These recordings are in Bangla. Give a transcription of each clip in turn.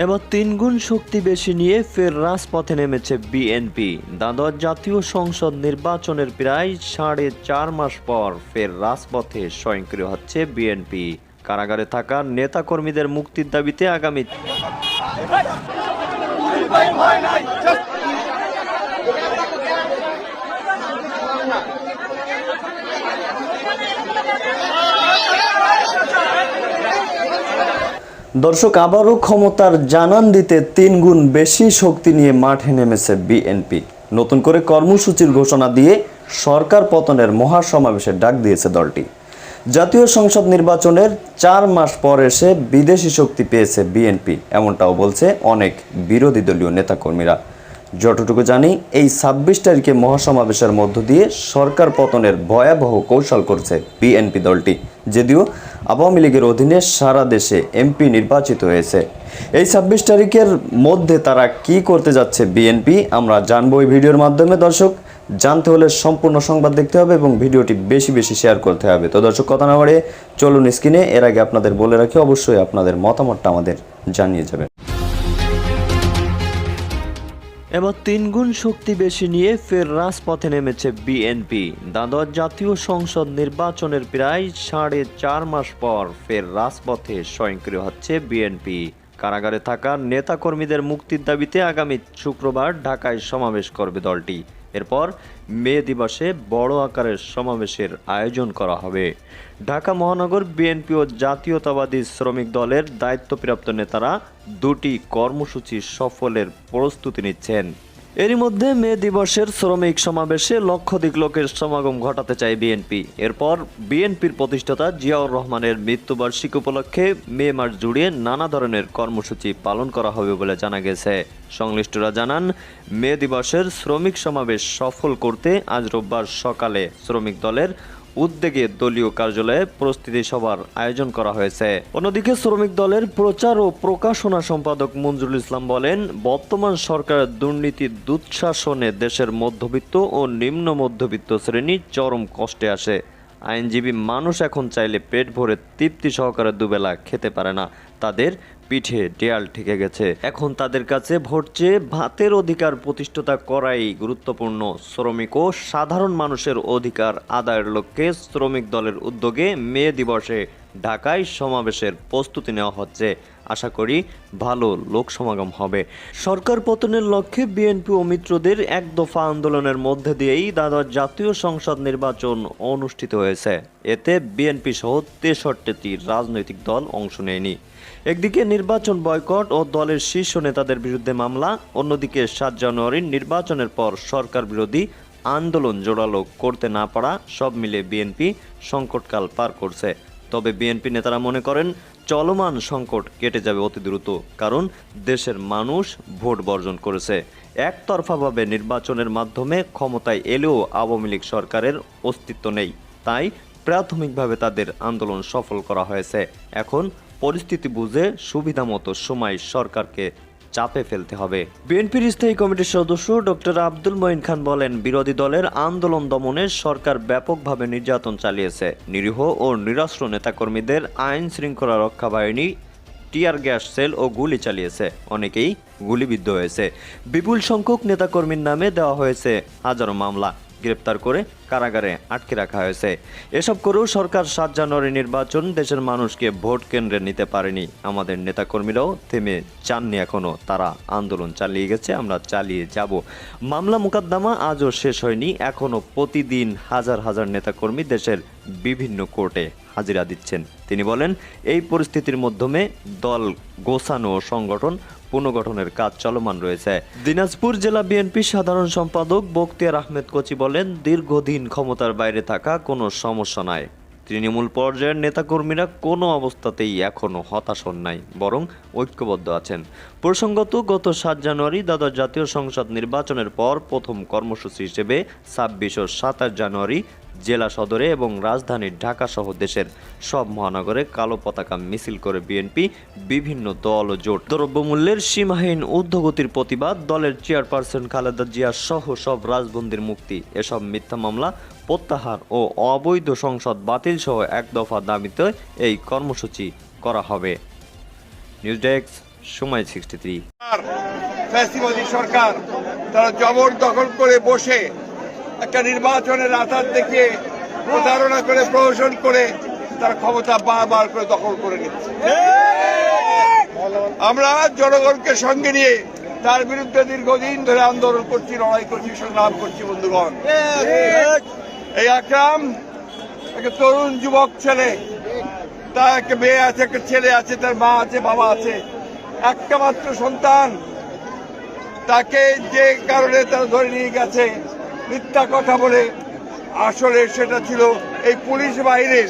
এবার তিনগুণ শক্তি বেশি নিয়ে ফের রাজপথে নেমেছে বিএনপি দ্বাদশ জাতীয় সংসদ নির্বাচনের প্রায় সাড়ে চার মাস পর ফের রাজপথে স্বয়ংক্রিয় হচ্ছে বিএনপি কারাগারে থাকা নেতাকর্মীদের মুক্তির দাবিতে আগামী দর্শক, আবারও ক্ষমতার জানান দিতে তিন গুণ বেশি শক্তি নিয়ে মাঠে নেমেছে বিএনপি। নতুন করে কর্মসূচির ঘোষণা দিয়ে সরকার পতনের মহাসমাবেশের ডাক দিয়েছে দলটি। জাতীয় সংসদ নির্বাচনের চার মাস পর এসে বিদেশি শক্তি পেয়েছে বিএনপি, এমনটাও বলছে অনেক বিরোধী দলীয় নেতাকর্মীরা। যতটুকু জানি, এই ছাব্বিশ তারিখে মহাসমাবেশের মধ্য দিয়ে সরকার পতনের ভয়াবহ কৌশল করছে বিএনপি দলটি। যদিও আওয়ামী লীগের অধীনে সারা দেশে এমপি নির্বাচিত হয়েছে। এই ছাব্বিশ তারিখের মধ্যে তারা কি করতে যাচ্ছে বিএনপি, আমরা জানব এই ভিডিওর মাধ্যমে। দর্শক, জানতে হলে সম্পূর্ণ সংবাদ দেখতে হবে এবং ভিডিওটি বেশি বেশি শেয়ার করতে হবে। তো দর্শক, কথা না বাড়ে চলুন স্ক্রিনে। এর আগে আপনাদের বলে রাখি, অবশ্যই আপনাদের মতামতটা আমাদের জানিয়ে যাবেন। এবার তিনগুণ শক্তি বেশি নিয়ে ফের রাজপথে নেমেছে বিএনপি। দ্বাদশ জাতীয় সংসদ নির্বাচনের প্রায় সাড়ে চার মাস পর ফের রাজপথে স্বয়ংক্রিয় হচ্ছে বিএনপি। কারাগারে থাকা নেতাকর্মীদের মুক্তির দাবিতে আগামী শুক্রবার ঢাকায় সমাবেশ করবে দলটি। এরপর মে দিবসে বড় আকারের সমাবেশের আয়োজন করা হবে। ঢাকা মহানগর বিএনপি ও জাতীয়তাবাদী শ্রমিক দলের দায়িত্বপ্রাপ্ত নেতারা দুটি কর্মসূচি সফলের প্রস্তুতি নিচ্ছেন। এরই মধ্যে মে দিবসের শ্রমিক সমাবেশে লক্ষাধিক লোকের সমাগম ঘটাতে চায় বিএনপি। এরপর বিএনপির প্রতিষ্ঠাতা জিয়াউর রহমানের মৃত্যুবার্ষিকী উপলক্ষে মে মাস জুড়ে নানা ধরনের কর্মসূচি পালন করা হবে বলে জানা গেছে। সংশ্লিষ্টরা জানান, মে দিবসের শ্রমিক সমাবেশ সফল করতে আজ রোববার সকালে শ্রমিক দলের উদ্যোগে দলীয় কার্যালয়ে প্রস্তুতি সভার আয়োজন করা হয়েছে। অন্যদিকে শ্রমিক দলের প্রচার ও প্রকাশনা সম্পাদক মঞ্জুরুল ইসলাম বলেন, বর্তমান সরকারের দুর্নীতি দুঃশাসনে দেশের মধ্যবিত্ত ও নিম্ন মধ্যবিত্ত শ্রেণি চরম কষ্টে আসে আইনজীবী মানুষ এখন চাইলে পেট ভরে তৃপ্তি সহকারে দুবেলা খেতে পারে না। তাদের পিঠে দেয়াল ঠেকে গেছে। এখন তাদের কাছে ভোট চেয়ে ভাতের অধিকার প্রতিষ্ঠাতা করাই গুরুত্বপূর্ণ। শ্রমিক ও সাধারণ মানুষের অধিকার আদায়ের লক্ষ্যে শ্রমিক দলের উদ্যোগে মে দিবসে ঢাকায় সমাবেশের প্রস্তুতি নেওয়া হচ্ছে। আশা করি ভালো লোক সমাগম হবে। সরকার পতনের লক্ষ্যে বিএনপি ও মিত্রদের এক দফা আন্দোলনের মধ্যে দিয়েই দ্বাদশ জাতীয় সংসদ নির্বাচন অনুষ্ঠিত হয়েছে। এতে বিএনপি সহ তেষট্টিটি রাজনৈতিক দল অংশ নেয়নি। একদিকে নির্বাচন বয়কট ও দলের শীর্ষ নেতাদের বিরুদ্ধে মামলা, অন্যদিকে সাত জানুয়ারির নির্বাচনের পর সরকার বিরোধী আন্দোলন জোরালো করতে না পারা সব মিলে বিএনপি সংকটকাল পার করছে। তবে বিএনপি নেতারা মনে করেন চলমান সংকট কেটে যাবে অতি দ্রুত, কারণ দেশের মানুষ ভোট বর্জন করেছে। একতরফাভাবে নির্বাচনের মাধ্যমে ক্ষমতায় এলেও আওয়ামী লীগ সরকারের অস্তিত্ব নেই। তাই প্রাথমিকভাবে তাদের আন্দোলন সফল করা হয়েছে। এখন পরিস্থিতি বুঝে সুবিধামতো সময় সরকারকে চাপে ফেলতে হবে। বিএনপির স্থায়ী কমিটির সদস্য ডক্টর আব্দুল মঈন খান বলেন, বিরোধী দলের আন্দোলন দমনে সরকার ব্যাপকভাবে নির্যাতন চালিয়েছে। নিরীহ ও নিরাশ্র নেতাকর্মীদের আইন শৃঙ্খলা রক্ষা বাহিনী, টিয়ার গ্যাস সেল ও গুলি চালিয়েছে। অনেকেই গুলিবিদ্ধ হয়েছে। বিপুল সংখ্যক নেতাকর্মীর নামে দেওয়া হয়েছে হাজারো মামলা। গ্রেপ্তার করে কারাগারে আটকে রাখা হয়েছে। এসব করেও সরকার সাত জানুয়ারি নির্বাচন দেশের মানুষকে ভোট কেন্দ্রে নিতে পারেনি। আমাদের নেতাকর্মীরাও থেমে চাননি এখনও তারা আন্দোলন চালিয়ে গেছে, আমরা চালিয়ে যাব। মামলা মোকদ্দমা আজও শেষ হয়নি। এখনও প্রতিদিন হাজার হাজার নেতাকর্মী দেশের বিভিন্ন কোর্টে হাজিরা দিচ্ছেন। তিনি বলেন, এই পরিস্থিতির মাধ্যমে দল গোছানো সংগঠন পুনর্গঠনের কাজ চলমান রয়েছে। দিনাজপুর জেলা বিএনপি সাধারণ সম্পাদক বক্তিয়ার আহমেদ কোচি বলেন, দীর্ঘদিন ক্ষমতার বাইরে থাকা কোনো সমস্যা নাই। তৃণমূল পর্যায়ের নেতাকর্মীরা কোনো অবস্থাতেই এখনও হতাশ নাই, বরং ঐক্যবদ্ধ আছেন। প্রসঙ্গত, গত সাত জানুয়ারি দ্বাদশ জাতীয় সংসদ নির্বাচনের পর প্রথম কর্মসূচি হিসেবে ছাব্বিশ ও সাতাশ জানুয়ারি জেলা সদরে এবং রাজধানী ঢাকা সহ দেশের সব মহানগরে কালো পতাকা মিছিল করে বিএনপি বিভিন্ন দল ও জোট। দ্রব্যমূল্যের সীমাহীন ঊর্ধ্বগতির প্রতিবাদ, দলের চেয়ারপারসন খালেদা জিয়া সহ সব রাজবন্দির মুক্তি। এসব মিথ্যা মামলা, প্রত্যাহার ও অবৈধ সংসদ বাতিল সহ এক দফা দাবিতে এই কর্মসূচি করা হবে। নিউজ ডেস্ক, সময় সিক্সটি থ্রি। সরকার তারা জবরদখল করে বসে একটা নির্বাচনের আধার দেখে প্রতারণা করে, প্রহসন করে তার ক্ষমতা বারবার করে দখল করে নিচ্ছে। আমরা জনগণকে সঙ্গে নিয়ে তার বিরুদ্ধে দীর্ঘদিন ধরে আন্দোলন করছি, লড়াই করছি, সংগ্রাম করছি, বন্ধুগণ। এই আকরাম একটা তরুণ যুবক ছেলে, তার একটা মেয়ে আছে, একটা ছেলে আছে, তার মা আছে, বাবা আছে। একটা মাত্র সন্তান, তাকে যে কারণে তারা ধরে নিয়ে গেছে মিথ্যা কথা বলে আসলে সেটা ছিল এই পুলিশ বাহিনীর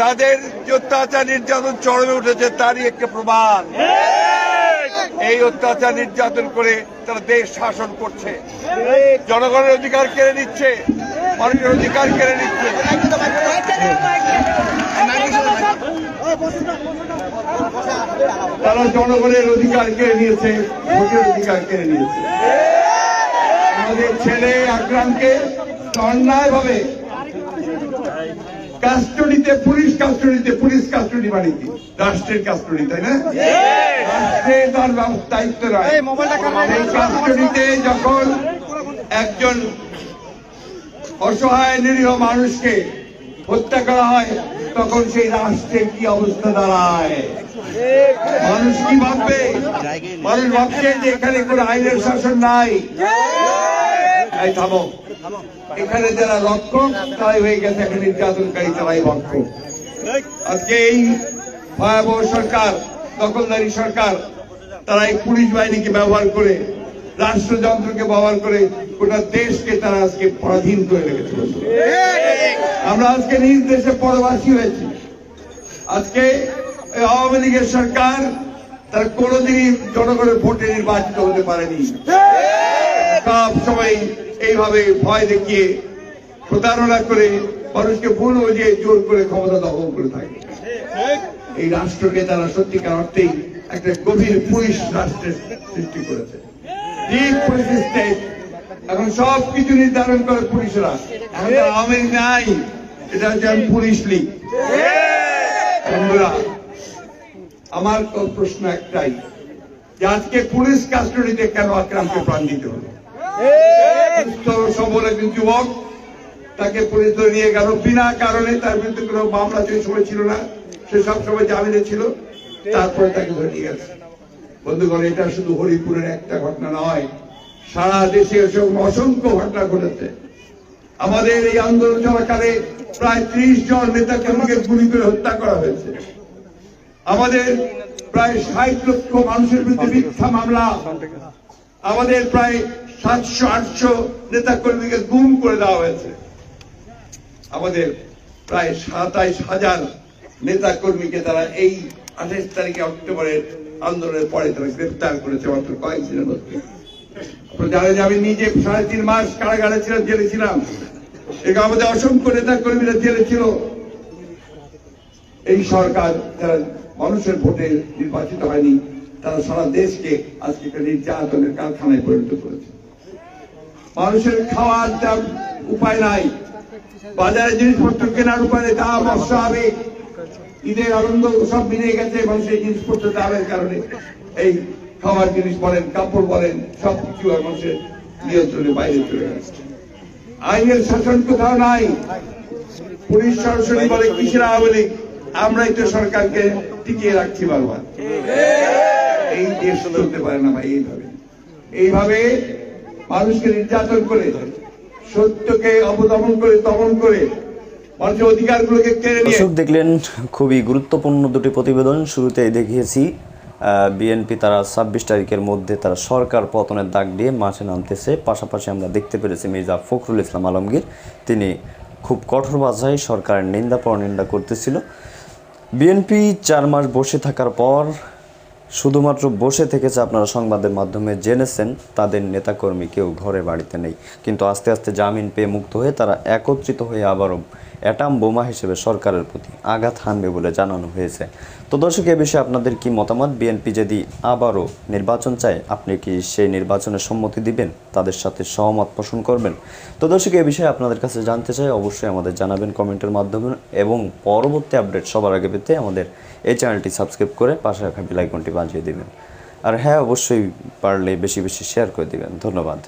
তাদের যে অত্যাচার নির্যাতন চরমে উঠেছে, তারই একটা প্রমাণ। এই অত্যাচার নির্যাতন করে তারা দেশ শাসন করছে। জনগণের অধিকার কেড়ে নিচ্ছে, মানুষের অধিকার কেড়ে নিচ্ছে। তারা জনগণের অধিকার কেড়ে নিয়েছে, ভোটের অধিকার কেড়ে নিয়েছে। আমাদের ছেলে আকরামকে অন্যায় ভাবে কাস্টডিতে পুলিশ কাস্টডিতে পুলিশ কাস্টডি মানে কি রাষ্ট্রের কাস্টডি তাই না? রাষ্ট্রের তার দায়িত্ব নয় এই কাস্টডিতে যখন একজন অসহায় নিরীহ মানুষকে হত্যা করা হয় তখন সেই রাষ্ট্রের কি অবস্থা দাঁড়ায়? মানুষ কি ভাববে? মানুষ ভাবছে যে এখানে কোন আইনের শাসন নাই। এই থামো। এখানে যারা রক্ষক তারাই হয়ে গেছে এখন নির্যাতনকারী তারাই রক্ষক আজকে এই ভয়াবহ সরকার, দখলদারি সরকার, তারা এই পুলিশ বাহিনীকে ব্যবহার করে, রাষ্ট্রযন্ত্রকে ব্যবহার করে গোটা দেশকে তারা আজকে পরাধীন করে রেখেছে আমরা আজকে নিজ দেশে পরবাসী হয়েছি। আজকে আওয়ামী লীগের সরকার তার কোনোদিনই জনগণের ভোটে নির্বাচিত হতে পারেনি। সব সময় এইভাবে ভয় দেখিয়ে প্রতারণা করে মানুষকে ভুল বুঝিয়ে জোর করে ক্ষমতা দখল করে থাকে। এই রাষ্ট্রকে তারা সত্যিকার অর্থেই একটা গভীর পুলিশ রাষ্ট্রের সৃষ্টি করেছে। এখন সব কিছু নির্ধারণ করে পুলিশরা এখন আওয়ামী নাই, এটা হচ্ছে এখন পুলিশ লীগ। বন্ধুরা, আমার প্রশ্ন একটাই, যে আজকে পুলিশ কাস্টডিতে কেন আক্রান্ত প্রাণ দিতে হলো? যুবক। তাকে পুলিশ ধরে নিয়ে গেল বিনা কারণে। তার বিরুদ্ধে কোনো মামলা সেই সময় ছিল না। সে সব সময় জামিনে ছিল। তারপরে তাকে ধরে নিয়ে গেছে। বন্ধুগণ, এটা শুধু হরিপুরের একটা ঘটনা নয়। সারা দেশে এসব অসংখ্য ঘটনা ঘটেছে। আমাদের এই আন্দোলন চলাকালে প্রায় ত্রিশ জন নেতা কর্মীকে গুলি করে হত্যা করা হয়েছে। আমাদের প্রায় ষাট লক্ষ মানুষের বিরুদ্ধে মিথ্যা মামলা। আমাদের প্রায় সাতশো, আটশো নেতা কর্মীকে গুম করে দেওয়া হয়েছে। আমাদের প্রায় সাতাইশ হাজার নেতা কর্মীকে তারা এই আঠাইশ তারিখে অক্টোবরের আন্দোলনের পরে তারা গ্রেপ্তার করেছে, মাত্র কয়েকদিনের মধ্যে। আপনারা জানেন আমি নিজে সাড়ে তিন মাস কারাগারে ছিলাম, জেলে ছিলাম। এখানে আমাদের অসংখ্য নেতা কর্মীরা জেলে ছিল। এই সরকার যারা মানুষের ভোটে নির্বাচিত হয়নি, তারা সারা দেশকে আজকে একটা নির্যাতনের কারখানায় পরিণত করেছে। মানুষের খাওয়ার দাম উপায় নাই। বাজারে জিনিসপত্র কেনার উপায় নেই, দাম অস্বাভাবিক। ঈদের আনন্দ সব মিলে গেছে মানুষের জিনিসপত্র দামের কারণে। এই খাওয়ার জিনিস বলেন, কাপড় বলেন সব কিছু মানুষের নিয়ন্ত্রণে বাইরে চলে গেছে। আইনের শাসন কোথাও নাই। পুলিশ সরাসরি বলে, কিসের আওয়ামী লীগ? আমরাই তো সরকারকে টিকিয়ে রাখছি বারবার। এই দেশ চলতে পারে না ভাই, এইভাবে। এইভাবে মানুষকে নির্যাতন করে, সত্যকে অবদমন করে, দমন করে, মানুষের দেখলেন খুবই গুরুত্বপূর্ণ দুটি প্রতিবেদন। শুরুতেই দেখিয়েছি বিএনপি তারা ছাব্বিশ তারিখের মধ্যে তারা সরকার পতনের দাগ দিয়ে মাঠে নামতেছে। পাশাপাশি আমরা দেখতে পেরেছি মির্জা ফখরুল ইসলাম আলমগীর। তিনি খুব কঠোর ভাষায় সরকারের নিন্দা পরনিন্দা করতেছিল। বিএনপি চার মাস বসে থাকার পর শুধুমাত্র বসে থেকেছে আপনারা সংবাদের মাধ্যমে জেনেছেন, তাদের নেতাকর্মী কেউ ঘরে বাড়িতে নেই। কিন্তু আস্তে আস্তে জামিন পেয়ে মুক্ত হয়ে তারা একত্রিত হয়ে আবারও অ্যাটাম বোমা হিসেবে সরকারের প্রতি আঘাত হানবে বলে জানানো হয়েছে। তো দর্শক, এ বিষয়ে আপনাদের কি মতামত? বিএনপি যদি আবারও নির্বাচন চায়, আপনি কি সেই নির্বাচনের সম্মতি দিবেন? তাদের সাথে সহমত পোষণ করবেন? তো দর্শক, এ বিষয়ে আপনাদের কাছে জানতে চাই, অবশ্যই আমাদের জানাবেন কমেন্টের মাধ্যমে এবং পরবর্তী আপডেট সবার আগে পেতে আমাদের এই চ্যানেলটি সাবস্ক্রাইব করে পাশে রাখা বেল আইকনটি বাজিয়ে দিবেন। আর হ্যাঁ অবশ্যই পারলে বেশি বেশি শেয়ার করে দিবেন। ধন্যবাদ।